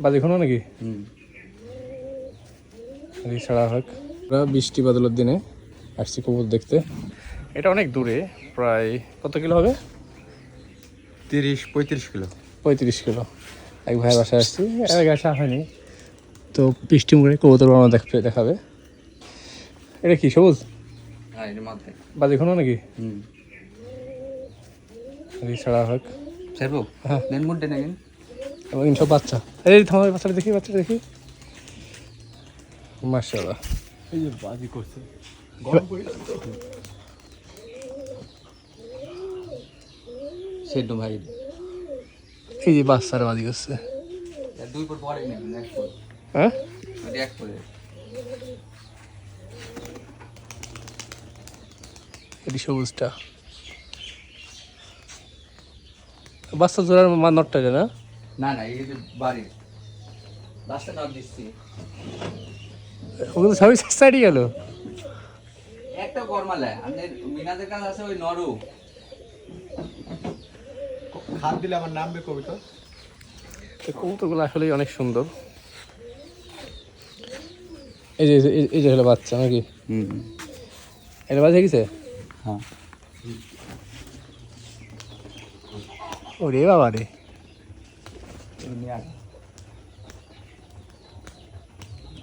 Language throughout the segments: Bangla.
বাজে এখনও নাকি? ছাড়া হোক। বৃষ্টি বাদলের দিনে আসছি কবুতর দেখতে। এটা অনেক দূরে প্রায় কত কিলো হবে? তিরিশ পঁয়ত্রিশ কিলো। পঁয়ত্রিশ কিলো। এক ভাইয়ের বাসায় আসছি আগে আসা হয়নি। তো বৃষ্টি মুখে কবুতর আমরা দেখতে দেখাবে। এটা কি সবুজ? হ্যাঁ মাথায়। নাকি? হুম। ছাড়া হোক। হ্যাঁ। এবং সব বাচ্চা। এই থামার বাচ্চাটা দেখি বাচ্চাটা দেখি। মার্শাল্লাহ এই যে বাজি করছে। ভাই। এই যে বাচ্চারা বাজি করছে। দুই পর পরে হ্যাঁ? এক পরে এটি সবুজটা। বাচ্চা জোড়ার মা নটটা না? না না এই যে বাড়ি। রাস্তা নক দিচ্ছি। ওগুলো সবই সাইডে গেল একটা গরমালে আমাদের মিনাদের কাছে আছে ওই নরু। হাত দিলে আমার নামবে কবিতা। কবুতরগুলো আসলে অনেক সুন্দর। এই যে এই যে- এই যে হলো বাচ্চা নাকি? হুম। এটা বাজে গেছে? হ্যাঁ। ওরে বাবা রে।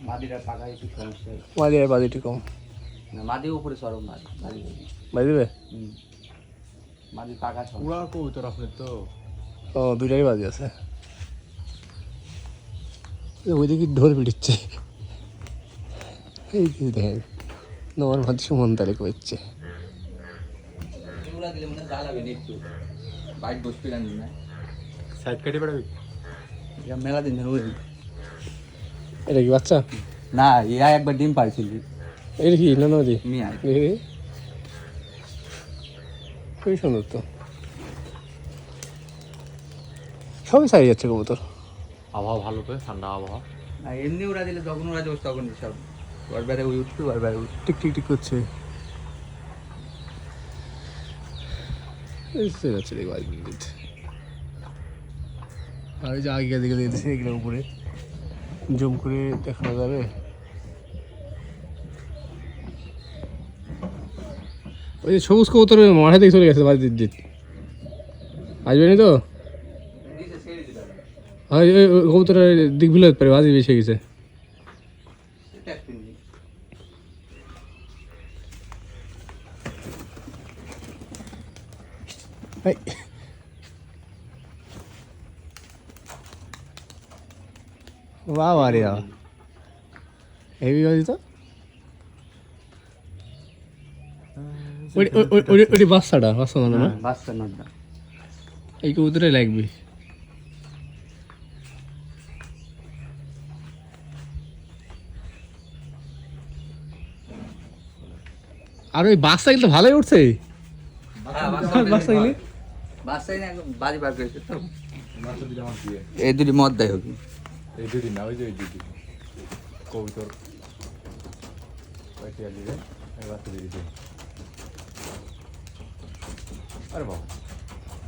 মাদিরা পাকা মাদি আর বাজিটি কম। না মাদি উপরে সরব মাদি মাদি বাজি দেবে? হুম। মাদি পাকা সরব। আপনার তো। ও দুইটাই বাজি আছে। ওইদিকে ঢোল পিটিচ্ছে। এই যে দেখেন তোমার সুমন দিলে মনে জ্বালাবে একটু। বাইক বসবি না। সাইড কেটে বেড়াবি? মেলা দিন ধরে এটা কি বাচ্চা না ইয়া একবার ডিম পাইছিল এটা কি না নদী মিয়া দেখি খুবই সুন্দর তো সবই সারি যাচ্ছে কবুতর আবহাওয়া ভালো তো ঠান্ডা আবহাওয়া না এমনি ওরা দিলে যখন ওরা যাবে তখন সব ওর বেড়ে ওই বেড়ে উঠবে টিক টিক টিক করছে এই যাচ্ছে দেখো আজ মিনিট আর ওই যে আগে দিকে দিয়েছে এগুলো উপরে। জুম করে দেখানো যাবে? ওই যে সবুজ কবুতর মাঠে থেকে চলে গেছে দিত আসবে নি তো? কবুতরের দিক ভুলে পারে, বাজি বেশি গেছে। এটা বাহ বারে বাহ হেভি বাজি তো ওই- ওই- ওই- ওই- ওইটি বাচ্চাটা বাচ্চা না? না বাচ্চা নটটা এই কবুতরে লাগবে। আর ওই বাচ্চা কিন্তু ভালোই উঠছে। হ্যাঁ, বাচ্চা গেলে? বাচ্চাই না বাজি বার করেছে তো। মাছ দিলে আমার দিয়ে এই দুটি মদ দেয় হবে এই দুদিন না ওই যে ওই দুদিন কবিতর টিয়া দিবে এই বাচ্চা দিয়ে দিবে আরে বাবা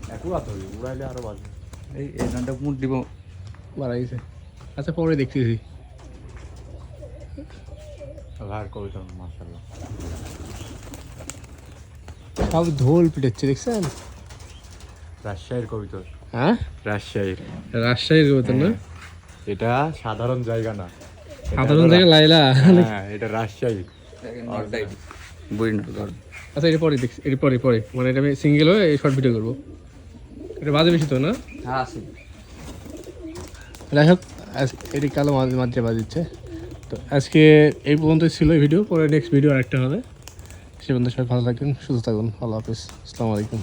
এক উড়াতে হবে উড়াইলে আরও বাজবে এই এই নটটা মুখ দিব মারা গেছে আচ্ছা পরে দেখতেছি ভার কবিতা মাশাল্লাহ সব ঢোল পিটাচ্ছে দেখছেন রাজশাহীর কবিতর হ্যাঁ রাজশাহীর রাজশাহীর কবুতর না এটা সাধারণ জায়গা না। সাধারণ জায়গা লাইলা হ্যাঁ এটা রাজশাহী। আচ্ছা এটা পরে দেখছি। এটা পরে পরে। মানে এটা আমি সিঙ্গেল হয়ে শর্ট ভিডিও করব। এটা বাজে বেশি তো না? হ্যাঁ আছে। যাই হোক আজ এটি কালো মাঝে মাঝে বাজিচ্ছে। তো আজকে এই পর্যন্ত ছিল ভিডিও পরে নেক্সট ভিডিও আরেকটা হবে। সে পর্যন্ত সবাই ভালো থাকবেন সুস্থ থাকুন আল্লাহ হাফিজ। আসসালামু আলাইকুম।